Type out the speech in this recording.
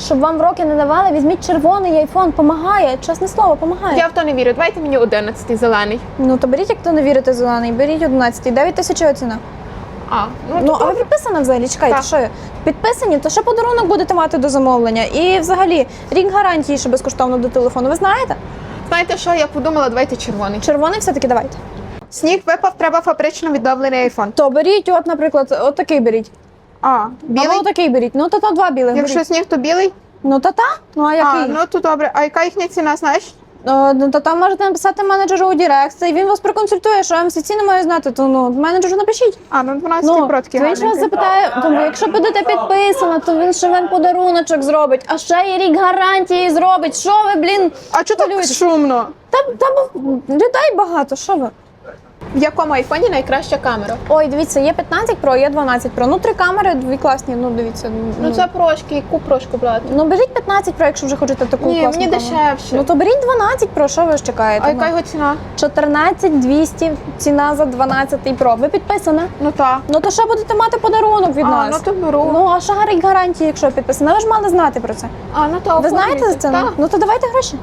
Щоб вам в роки не давали, візьміть червоний айфон, помагає, чесне слово, помагає. Я в то не вірю. Давайте мені 11 зелений. Ну то беріть, як то не вірите зелений, беріть 11, 9 тисяч його ціна. А, ну, Ну, а ви підписана взагалі? Чекайте, Так. що? Підписані, то ще подарунок будете мати до замовлення. І взагалі рік гарантії, що безкоштовно до телефону. Ви знаєте? Знаєте що, я подумала, давайте червоний. Червоний все-таки давайте. Сніг випав, треба фабрично відновлений айфон. То беріть, от, наприклад, от такий беріть. А, білий? Або такий беріть. Ну, то, то два білих Якщо беріть. сніг, то білий? Ну, та та. Ну, а який? А, ну то добре. А яка їхня ціна, знаєш? О, ну, то там можете написати менеджеру у Директ, і він вас проконсультує, що вам всі ціни маю знати, то ну, менеджеру напишіть. А, ну 12 Ну, про він ж вас запитає, тому якщо будете підписана, то він ще вам подаруночок зробить, а ще є рік гарантії зробить. Що ви, блін? А чого так хвилюєтесь? шумно? Та, та бо людей багато, що ви? В якому айфоні найкраща камера? Ой, дивіться, є 15 Pro, є 12 Pro. Ну, три камери, дві класні, ну дивіться. Ну це прошки, яку прошку брати? Ну, беріть 15 Pro, якщо вже хочете таку Ні, класну мені камеру. дешевше. Ну то беріть 12 Pro, що ви ж чекаєте? А яка ну? його ціна? 14 200 ціна за 12 Pro. Ви підписана? Ну та. Ну то ще будете мати подарунок від А, нас. ну то беру. Ну, а ще гарантії, якщо підписана. Ви ж мали знати про це. А, ну то Ви знаєте за це? Так. Ну то давайте гроші.